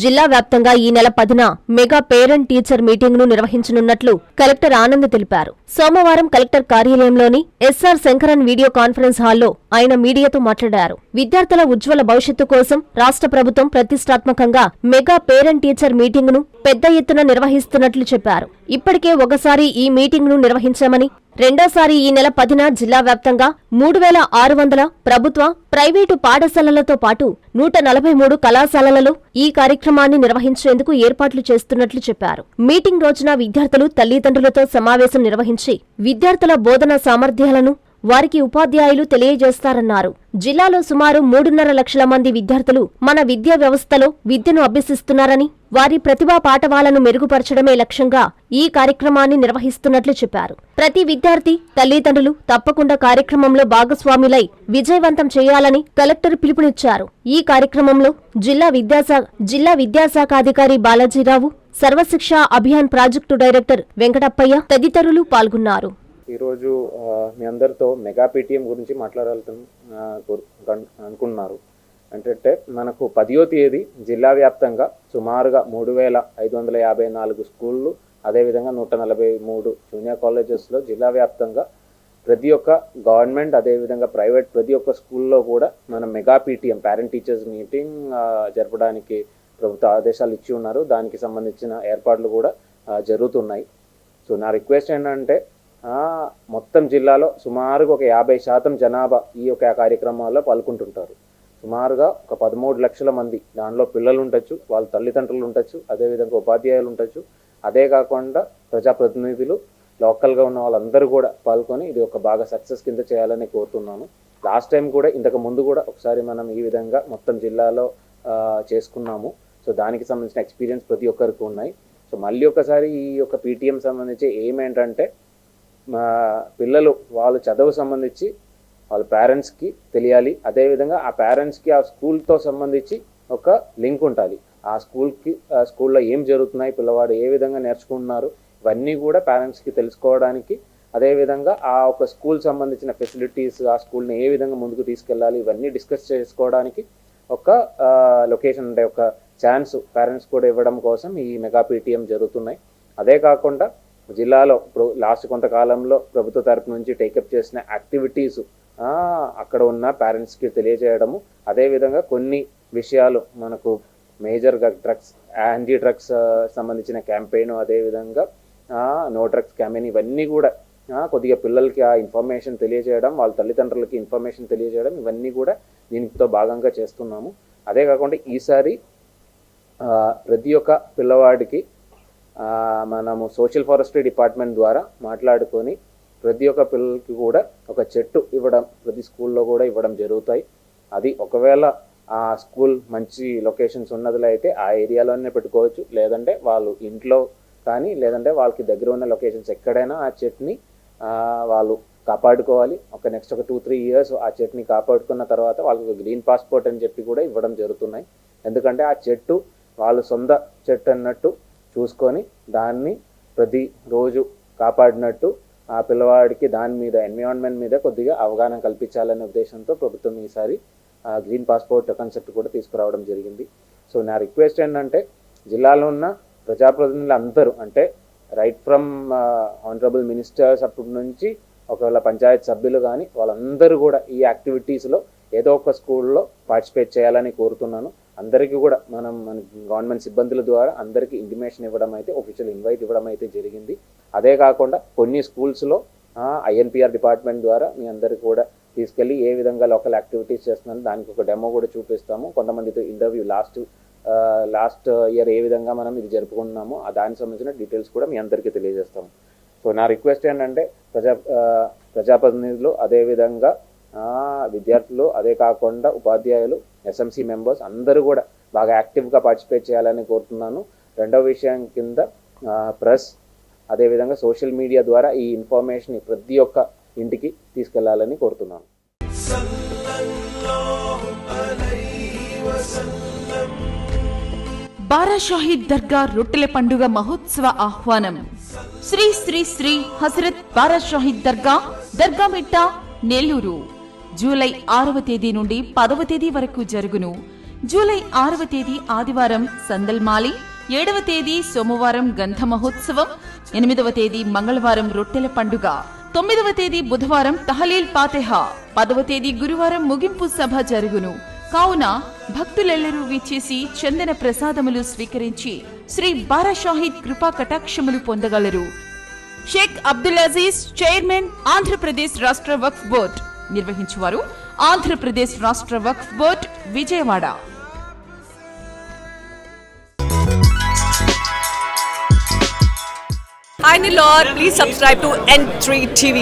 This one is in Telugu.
జిల్లా వ్యాప్తంగా ఈ నెల పదిన మెగా పేరెంట్ టీచర్ మీటింగ్ను నిర్వహించనున్నట్లు కలెక్టర్ ఆనంద్ తెలిపారు. సోమవారం collector కార్యాలయంలోని S R Sankaran video conference హాల్లో ఆయన మీడియాతో మాట్లాడారు. విద్యార్థుల ఉజ్వల భవిష్యత్తు కోసం రాష్ట్ర ప్రభుత్వం ప్రతిష్టాత్మకంగా మెగా పేరెంట్ టీచర్ మీటింగ్ను పెద్ద ఎత్తున నిర్వహిస్తున్నట్లు చెప్పారు. ఇప్పటికే ఒకసారి ఈ మీటింగ్ను నిర్వహించామని రెండోసారి ఈ నెల పదిన జిల్లా వ్యాప్తంగా మూడు వేల ఆరు వందల ప్రభుత్వ ప్రైవేటు పాఠశాలలతో పాటు నూట నలభై మూడు కళాశాలలలో ఈ కార్యక్రమాన్ని నిర్వహించేందుకు ఏర్పాట్లు చేస్తున్నట్లు చెప్పారు. మీటింగ్ రోజున విద్యార్థులు తల్లిదండ్రులతో సమావేశం నిర్వహించి విద్యార్థుల బోధన సామర్థ్యాలను వారికి ఉపాధ్యాయులు తెలియజేస్తారన్నారు. జిల్లాలో సుమారు మూడున్నర లక్షల మంది విద్యార్థులు మన విద్యా వ్యవస్థలో విద్యను అభ్యసిస్తున్నారని వారి ప్రతిభా పాఠవాలను మెరుగుపరచడమే లక్ష్యంగా ఈ కార్యక్రమాన్ని నిర్వహిస్తున్నట్లు చెప్పారు. ప్రతి విద్యార్థి తల్లిదండ్రులు తప్పకుండా కార్యక్రమంలో భాగస్వాములై విజయవంతం చేయాలని కలెక్టర్ పిలుపునిచ్చారు. ఈ కార్యక్రమంలో జిల్లా విద్యాశాఖ జిల్లా విద్యాశాఖాధికారి బాలాజీరావు సర్వశిక్ష అభియాన్ ప్రాజెక్టు డైరెక్టర్ వెంకటప్పయ్య తదితరులు పాల్గొన్నారు. ఈరోజు మీ అందరితో మెగా పేటిఎం గురించి మాట్లాడాలని అనుకున్నారు. అంటే మనకు పదియో తేదీ జిల్లా వ్యాప్తంగా సుమారుగా మూడు వేల ఐదు వందల యాభై నాలుగు స్కూళ్ళు అదేవిధంగా నూట నలభై మూడు జూనియర్ కాలేజెస్లో జిల్లా వ్యాప్తంగా ప్రతి ఒక్క గవర్నమెంట్ అదేవిధంగా ప్రైవేట్ ప్రతి ఒక్క స్కూల్లో కూడా మనం mega PTM parent teachers meeting జరపడానికి ప్రభుత్వ ఆదేశాలు ఇచ్చి ఉన్నారు. దానికి సంబంధించిన ఏర్పాట్లు కూడా జరుగుతున్నాయి. సో నా రిక్వెస్ట్ ఏంటంటే మొత్తం జిల్లాలో సుమారుగా ఒక యాభై శాతం జనాభా ఈ యొక్క కార్యక్రమాల్లో పాల్గొంటుంటారు. సుమారుగా ఒక పదమూడు లక్షల మంది దానిలో పిల్లలు ఉండొచ్చు వాళ్ళ తల్లిదండ్రులు ఉండొచ్చు అదేవిధంగా ఉపాధ్యాయులు ఉండొచ్చు. అదే కాకుండా ప్రజాప్రతినిధులు లోకల్గా ఉన్న వాళ్ళందరూ కూడా పాల్గొని ఇది ఒక బాగా సక్సెస్ కింద చేయాలని కోరుతున్నాను. లాస్ట్ టైం కూడా ఇంతకు ముందు కూడా ఒకసారి మనం ఈ విధంగా మొత్తం జిల్లాలో చేసుకున్నాము. సో దానికి సంబంధించిన ఎక్స్పీరియన్స్ ప్రతి ఒక్కరికి ఉన్నాయి. సో మళ్ళీ ఒకసారి ఈ యొక్క పీటీఎం సంబంధించి ఏమేంటంటే మా పిల్లలు వాళ్ళు చదువు సంబంధించి వాళ్ళ పేరెంట్స్కి తెలియాలి. అదేవిధంగా ఆ పేరెంట్స్కి ఆ స్కూల్తో సంబంధించి ఒక లింక్ ఉండాలి. ఆ స్కూల్కి ఆ స్కూల్లో ఏం జరుగుతున్నాయి పిల్లవాడు ఏ విధంగా నేర్చుకుంటున్నారు ఇవన్నీ కూడా పేరెంట్స్కి తెలుసుకోవడానికి. అదేవిధంగా ఆ ఒక స్కూల్ సంబంధించిన ఫెసిలిటీస్ ఆ స్కూల్ని ఏ విధంగా ముందుకు తీసుకెళ్ళాలి ఇవన్నీ డిస్కస్ చేసుకోవడానికి ఒక లొకేషన్ అంటే ఒక ఛాన్స్ పేరెంట్స్ కూడా ఇవ్వడం కోసం ఈ మెగా పీటీఎం జరుగుతున్నాయి. అదే కాకుండా జిల్లాలో ఇప్పుడు లాస్ట్ కొంతకాలంలో ప్రభుత్వ తరపు నుంచి టేకప్ చేసిన యాక్టివిటీస్ అక్కడ ఉన్న పేరెంట్స్కి తెలియజేయడము. అదేవిధంగా కొన్ని విషయాలు మనకు మేజర్గా డ్రగ్స్ యాంటీ డ్రగ్స్ సంబంధించిన క్యాంపెయిన్ అదేవిధంగా నో డ్రగ్స్ క్యాంపెయిన్ ఇవన్నీ కూడా కొద్దిగా పిల్లలకి ఆ ఇన్ఫర్మేషన్ తెలియజేయడం వాళ్ళ తల్లిదండ్రులకి ఇన్ఫర్మేషన్ తెలియజేయడం ఇవన్నీ కూడా దీనితో భాగంగా చేస్తున్నాము. అదే కాకుండా ఈసారి ప్రతి ఒక్క పిల్లవాడికి మనము సోషల్ ఫారెస్ట్రీ డిపార్ట్మెంట్ ద్వారా మాట్లాడుకొని ప్రతి ఒక్క పిల్లలకి కూడా ఒక చెట్టు ఇవ్వడం ప్రతి స్కూల్లో కూడా ఇవ్వడం జరుగుతాయి. అది ఒకవేళ ఆ స్కూల్ మంచి లొకేషన్స్ ఉన్నదిలో అయితే ఆ ఏరియాలోనే పెట్టుకోవచ్చు. లేదంటే వాళ్ళు ఇంట్లో కానీ లేదంటే వాళ్ళకి దగ్గర ఉన్న లొకేషన్స్ ఎక్కడైనా ఆ చెట్ని వాళ్ళు కాపాడుకోవాలి. ఒక నెక్స్ట్ ఒక టూ త్రీ ఇయర్స్ ఆ చెట్ని కాపాడుకున్న తర్వాత వాళ్ళకి గ్రీన్ పాస్పోర్ట్ అని చెప్పి కూడా ఇవ్వడం జరుగుతున్నాయి. ఎందుకంటే ఆ చెట్టు వాళ్ళు సొంత చెట్టు అన్నట్టు చూసుకొని దాన్ని ప్రతి రోజు కాపాడినట్టు ఆ పిల్లవాడికి దాని మీద ఎన్విరాన్మెంట్ మీద కొద్దిగా అవగాహన కల్పించాలనే ఉద్దేశంతో ప్రభుత్వం ఈసారి గ్రీన్ పాస్పోర్ట్ కాన్సెప్ట్ కూడా తీసుకురావడం జరిగింది. సో నా రిక్వెస్ట్ ఏంటంటే జిల్లాలో ఉన్న ప్రజాప్రతినిధులు అందరూ అంటే రైట్ ఫ్రమ్ ఆనరబుల్ మినిస్టర్స్ అప్పటి నుంచి ఒకవేళ పంచాయత్ సభ్యులు కానీ వాళ్ళందరూ కూడా ఈ యాక్టివిటీస్లో ఏదో ఒక స్కూల్లో పార్టిసిపేట్ చేయాలని కోరుతున్నాను. అందరికీ కూడా మనం మన గవర్నమెంట్ సిబ్బందుల ద్వారా అందరికీ ఇంటిమేషన్ ఇవ్వడం అయితే ఒఫీషియల్ ఇన్వైట్ ఇవ్వడం అయితే జరిగింది. అదే కాకుండా కొన్ని స్కూల్స్లో ఐఎన్పిఆర్ డిపార్ట్మెంట్ ద్వారా మీ అందరికీ కూడా తీసుకెళ్ళి ఏ విధంగా లోకల్ యాక్టివిటీస్ చేస్తున్నారో దానికి ఒక డెమో కూడా చూపిస్తాము. కొంతమందితో ఇంటర్వ్యూ లాస్ట్ లాస్ట్ ఇయర్ ఏ విధంగా మనం ఇది జరుపుకుంటున్నామో ఆ దానికి సంబంధించిన డీటెయిల్స్ కూడా మీ అందరికీ తెలియజేస్తాము. సో నా రిక్వెస్ట్ ఏంటంటే ప్రజా ప్రజాప్రతినిధులు అదేవిధంగా విద్యార్థులు అదే కాకుండా ఉపాధ్యాయులు ఎస్ఎంసి మెంబర్స్ అందరూ కూడా బాగా యాక్టివ్గా పార్టిసిపేట్ చేయాలని కోరుతున్నాను. రెండవ విషయం కింద ప్రెస్ అదేవిధంగా సోషల్ మీడియా ద్వారా ఈ ఇన్ఫర్మేషన్ ప్రతి ఒక్క ఇంటికి తీసుకెళ్ళాలని కోరుతున్నాను. బారాషాహీద్ దర్గా రొట్టెల పండుగ మహోత్సవ ఆహ్వానం. శ్రీ శ్రీ శ్రీ హజరత్ బారాషాహీద్ దర్గా దర్గా మిట్టా నెల్లూరు. జూలై ఆరవ తేదీ నుండి పదవ తేదీ వరకు జరుగును. జూలై ఆరవ తేదీ ఆదివారం సందల్మాలి ఏడవ తేదీ సోమవారం గంధ మహోత్సవం ఎనిమిదవ తేదీ మంగళవారం రొట్టెల పండుగ తొమ్మిదవ తేదీ బుధవారం తహలీల్ పాతెహా పదవ తేదీ గురువారం ముగింపు సభ జరుగును. కావున భక్తులెల్లరూ విచ్చేసి చందన ప్రసాదములు స్వీకరించి శ్రీ బారాషాహిద్ కృపా కటాక్షములు పొందగలరు. షేక్ అబ్దుల్ అజీజ్ చైర్మన్ ఆంధ్రప్రదేశ్ రాష్ట్ర వక్ఫ్ బోర్డ్. నిర్వహించువారు. ఆంధ్రప్రదేశ్ రాష్ట్ర Waqf board Vijayawada. Hi Nilor, please subscribe to N3 TV.